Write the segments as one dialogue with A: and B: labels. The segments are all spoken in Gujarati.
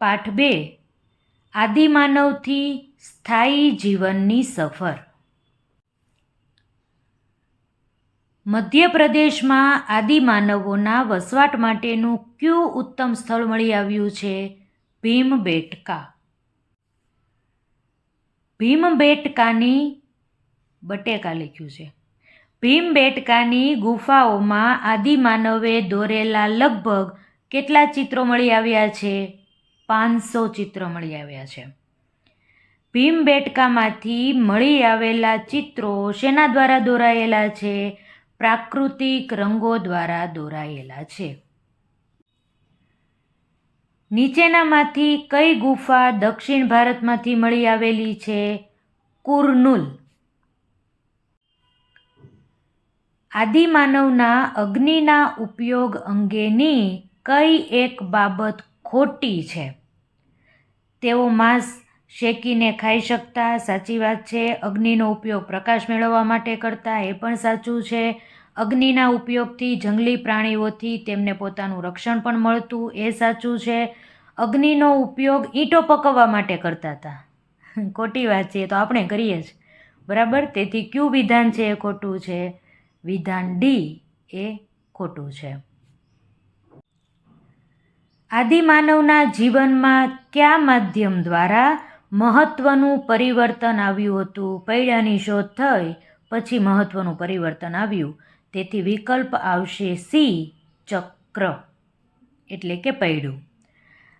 A: પાઠ બે, આદિમાનવથી સ્થાયી જીવનની સફર. મધ્યપ્રદેશમાં આદિમાનવોના વસવાટ માટેનું કયું ઉત્તમ સ્થળ મળી આવ્યું છે? ભીમબેટકા ભીમબેટકાની બટેકા લખ્યું છે. ભીમબેટકાની ગુફાઓમાં આદિમાનવે દોરેલા લગભગ કેટલા ચિત્રો મળી આવ્યા છે? પાંચસો ચિત્રો મળી આવ્યા છે. ભીમબેટકામાંથી મળી આવેલા ચિત્રો શેના દ્વારા દોરાયેલા છે? પ્રાકૃતિક રંગો દ્વારા દોરાયેલા છે. નીચેનામાંથી કઈ ગુફા દક્ષિણ ભારતમાંથી મળી આવેલી છે? કુર્નુલ. આદિમાનવના અગ્નિના ઉપયોગ અંગેની કઈ એક બાબત ખોટી છે. તેઓ માંસ શેકીને ખાઈ શકતા, સાચી વાત છે, અગ્નિનો ઉપયોગ પ્રકાશ મેળવવા માટે કરતા, એ પણ સાચું છે. અગ્નિના ઉપયોગથી જંગલી પ્રાણીઓથી તેમને પોતાનું રક્ષણ પણ મળતું, એ સાચું છે. અગ્નિનો ઉપયોગ ઈંટો પકવવા માટે કરતા હતા ખોટી વાત છે, એ તો આપણે કરીએ જ. બરાબર? તેથી ક્યુ વિધાન છે એ ખોટું છે? વિધાન ડી એ ખોટું છે. આદિમાનવના જીવનમાં કયા માધ્યમ દ્વારા મહત્ત્વનું પરિવર્તન આવ્યું હતું? પૈડાની શોધ થઈ, પછી મહત્ત્વનું પરિવર્તન આવ્યું. તેથી વિકલ્પ આવશે સી, ચક્ર. એટલે કે પૈડું.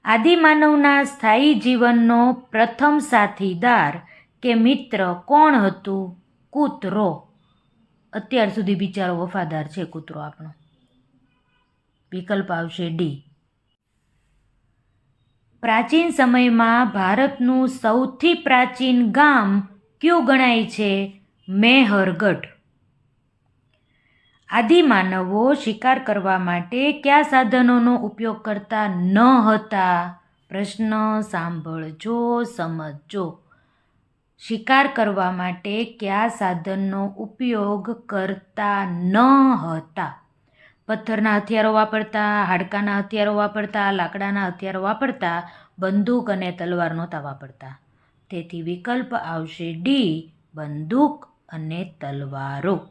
A: આદિમાનવના સ્થાયી જીવનનો પ્રથમ સાથીદાર કે મિત્ર કોણ હતું? કૂતરો. અત્યાર સુધી બિચારો વફાદાર છે કૂતરો આપણો. વિકલ્પ આવશે ડી. પ્રાચીન સમયમાં ભારતનું સૌથી પ્રાચીન ગામ કયું ગણાય છે? મેહરગઢ. આદિમાનવો શિકાર કરવા માટે કયા સાધનોનો ઉપયોગ કરતા ન હતા? પ્રશ્ન સાંભળજો, સમજજો. શિકાર કરવા માટે કયા સાધનનો ઉપયોગ કરતા ન હતા? પથ્થરના હથિયારો વાપરતા, હાડકાના હથિયારો વાપરતા, લાકડાના હથિયારો વાપરતા, બંદૂક અને તલવાર નહોતા વાપરતા. તેથી વિકલ્પ આવશે ડી, બંદૂક અને તલવારો.